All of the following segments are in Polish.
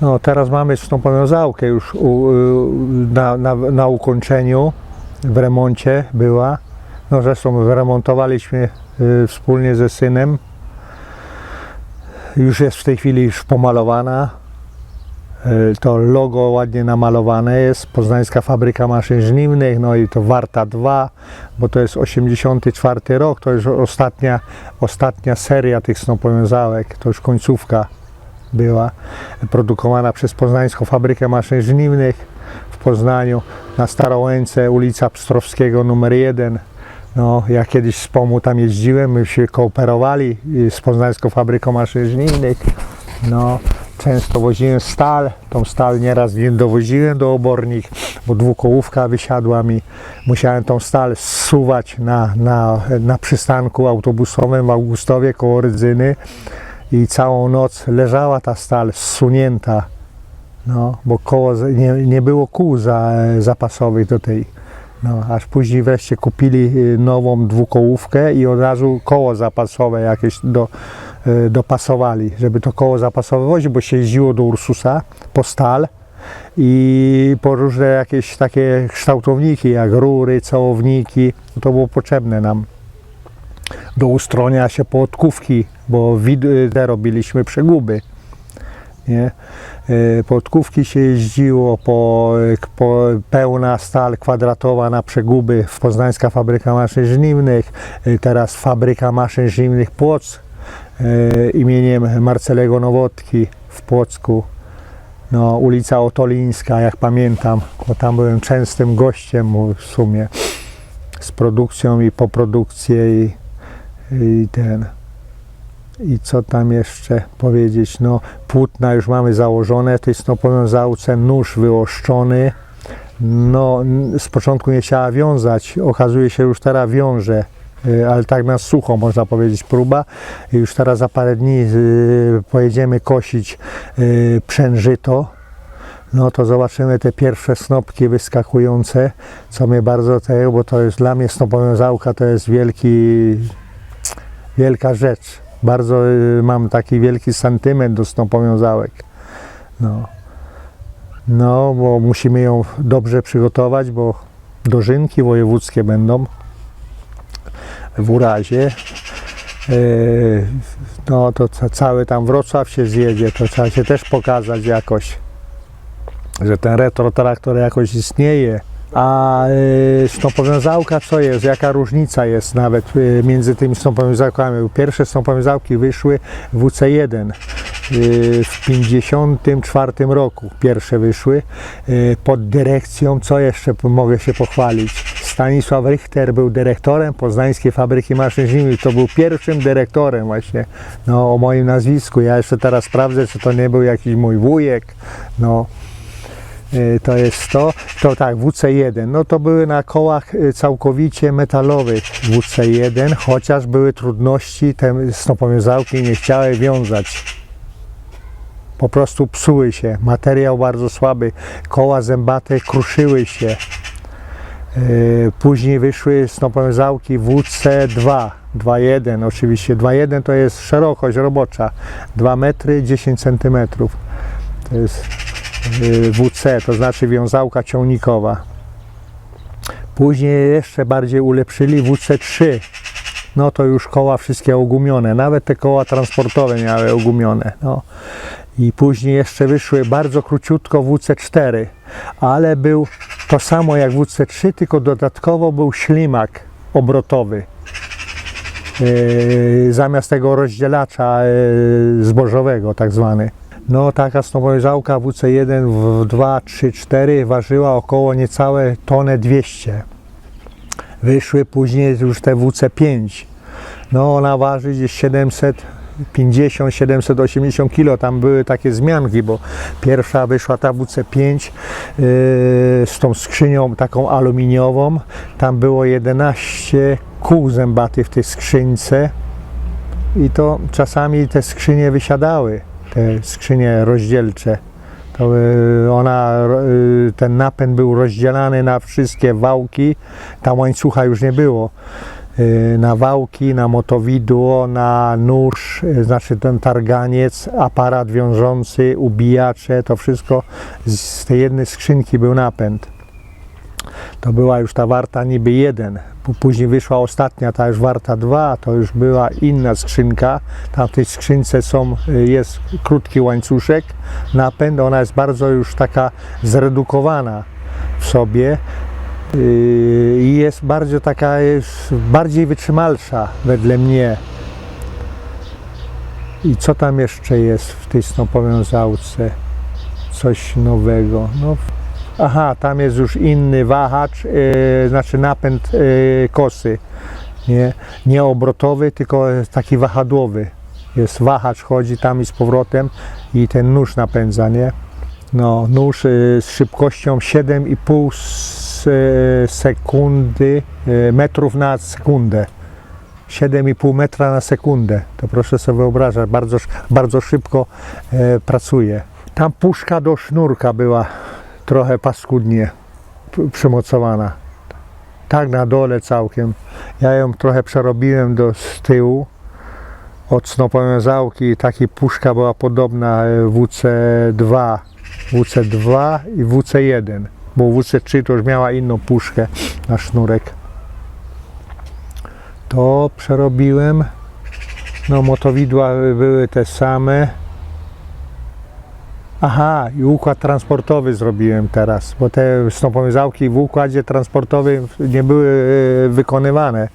No, teraz mamy snopową załkę już u, y, na, na, na ukończeniu, w remoncie była. No zresztą wyremontowaliśmy y, wspólnie ze synem. Już jest w tej chwili już pomalowana. Y, To logo ładnie namalowane jest. Poznańska Fabryka Maszyn Żniwnych, no i to Warta 2, bo to jest 84 rok, to już ostatnia, ostatnia seria tych snopowiązałek, to już końcówka była produkowana przez Poznańską Fabrykę Maszyn Żniwnych w Poznaniu na Starołęce, ulica Pstrowskiego numer 1. No, ja kiedyś z POMU tam jeździłem, my się kooperowali y, z Poznańską Fabryką Maszyn Żniwnych. No, często woziłem stal, tą stal nieraz nie dowoziłem do obornik, bo dwukołówka wysiadła mi. Musiałem tą stal zsuwać na, na, na przystanku autobusowym w Augustowie koło Rydzyny i całą noc leżała ta stal zsunięta, no, bo koło, nie, nie było kół za, zapasowych do tej. No, aż później wreszcie kupili y, nową dwukołówkę i od razu koło zapasowe jakieś do, y, dopasowali, żeby to koło zapasowe wozić, bo się jeździło do Ursusa po stal i po różne jakieś takie kształtowniki, jak rury, całowniki, to było potrzebne nam do ustronia się podkówki, bo te robiliśmy przeguby. Nie? E, Podkówki się jeździło po, po pełna stal kwadratowa na przeguby w Poznańska Fabryka Maszyn Żniwnych, e, teraz Fabryka Maszyn Żniwnych Płoc e, imieniem Marcelego Nowotki w Płocku. No, ulica Otolińska, jak pamiętam, bo tam byłem częstym gościem w sumie z produkcją i poprodukcję i, i ten. I co tam jeszcze powiedzieć? No, płótna już mamy założone, to jest no, nóż wyoszczony. No, z początku nie chciała wiązać, okazuje się, już teraz wiąże, y, ale tak na sucho można powiedzieć próba. Już teraz za parę dni y, pojedziemy kosić przężyto. No to zobaczymy te pierwsze snopki wyskakujące, co mnie bardzo tego, bo to jest dla mnie snopowiązałka to jest wielki, wielka rzecz. Bardzo y, mam taki wielki sentyment do snopowiązałek. No. no, bo musimy ją dobrze przygotować, bo dożynki wojewódzkie będą w urazie. Yy, No to ca- cały tam Wrocław się zjedzie, to trzeba się też pokazać jakoś, że ten retrotraktor jakoś istnieje. A y, snopowiązałka co jest? Jaka różnica jest nawet y, między tymi snopowiązałkami? Pierwsze snopowiązałki wyszły w WC1 y, w 54 roku. Pierwsze wyszły y, pod dyrekcją, co jeszcze mogę się pochwalić? Stanisław Richter był dyrektorem Poznańskiej Fabryki Maszyn Żniwnych. To był pierwszym dyrektorem właśnie no, o moim nazwisku. Ja jeszcze teraz sprawdzę, czy to nie był jakiś mój wujek. No, Y, to jest to, to tak, WC1, no to były na kołach y, całkowicie metalowych WC1, chociaż były trudności, te snopowiązałki nie chciały wiązać. Po prostu psuły się, materiał bardzo słaby, koła zębate kruszyły się. Y, Później wyszły snopowiązałki WC2, 2.1 oczywiście, 2.1 to jest szerokość robocza, 2 metry 10 centymetrów. To jest WC, to znaczy wiązałka ciągnikowa. Później jeszcze bardziej ulepszyli WC3. No to już koła wszystkie ogumione, nawet te koła transportowe miały ogumione. No. I później jeszcze wyszły bardzo króciutko WC4, ale był to samo jak WC3, tylko dodatkowo był ślimak obrotowy. Yy, zamiast tego rozdzielacza yy, zbożowego tak zwany. No taka snopowiązałka WC1 w 2, 3, 4 ważyła około niecałe tonę 200. Wyszły później już te WC5. No ona waży gdzieś 750, 780 kg. Tam były takie zmianki, bo pierwsza wyszła ta WC5 yy, z tą skrzynią taką aluminiową. Tam było 11 kół zębatych w tej skrzynce i to czasami te skrzynie wysiadały, te skrzynie rozdzielcze. To y, ona, y, ten napęd był rozdzielany na wszystkie wałki, tam łańcucha już nie było. y, na wałki, na motowidło, na nóż, znaczy ten targaniec, aparat wiążący, ubijacze, to wszystko z tej jednej skrzynki był napęd. To była już ta warta niby jeden. Później wyszła ostatnia, ta już warta dwa, to już była inna skrzynka. Tam w tej skrzynce są, y, jest krótki łańcuszek, napęd, ona jest bardzo już taka zredukowana w sobie Yy, i jest bardzo taka, jest bardziej wytrzymalsza wedle mnie. I co tam jeszcze jest w tej snopowiązałce? Coś nowego. No, aha, tam jest już inny wahacz, yy, znaczy napęd yy, kosy. Nie, nie obrotowy, tylko taki wahadłowy. Jest wahacz, chodzi tam i z powrotem i ten nóż napędza, nie? No, nóż y, z szybkością 7,5 s- y, sekundy, y, metrów na sekundę. 7,5 metra na sekundę. To proszę sobie wyobrażać, bardzo, bardzo szybko e, pracuje. Tam puszka do sznurka była trochę paskudnie przymocowana. Tak na dole całkiem. Ja ją trochę przerobiłem do z tyłu od snopowiązałki. Taki puszka była podobna e, WC2 WC2 i WC1, bo WC3 to już miała inną puszkę na sznurek. To przerobiłem. No motowidła były te same. Aha, i układ transportowy zrobiłem teraz, bo te snopowiązałki w układzie transportowym nie były e, wykonywane,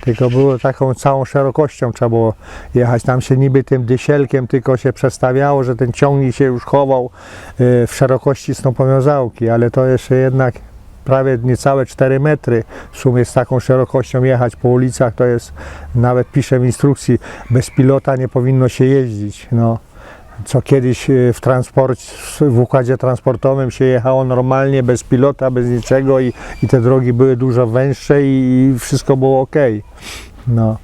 tylko było taką całą szerokością trzeba było jechać. Tam się niby tym dysielkiem tylko się przestawiało, że ten ciągnik się już chował e, w szerokości snopowiązałki, ale to jeszcze jednak prawie niecałe 4 metry w sumie z taką szerokością jechać po ulicach to jest, nawet pisze w instrukcji, bez pilota nie powinno się jeździć. No co kiedyś e, w transport, w układzie transportowym się jechało normalnie, bez pilota, bez niczego i, i te drogi były dużo węższe i, i wszystko było ok. No.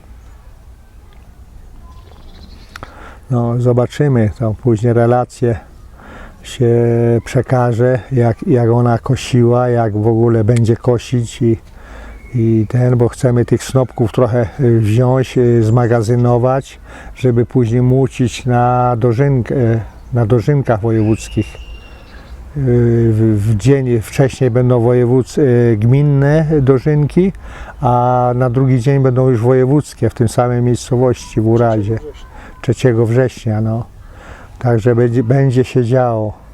No, zobaczymy, tam później relacje się przekaże, jak, jak ona kosiła, jak w ogóle będzie kosić i, i ten, bo chcemy tych snopków trochę y, wziąć, y, zmagazynować, żeby później mucić na, dożynk, na dożynkach wojewódzkich. Y, W, dzień wcześniej będą wojewódz, y, gminne dożynki, a na drugi dzień będą już wojewódzkie w tym samej miejscowości w Urazie. 3 września, no. Także będzie, będzie się działo.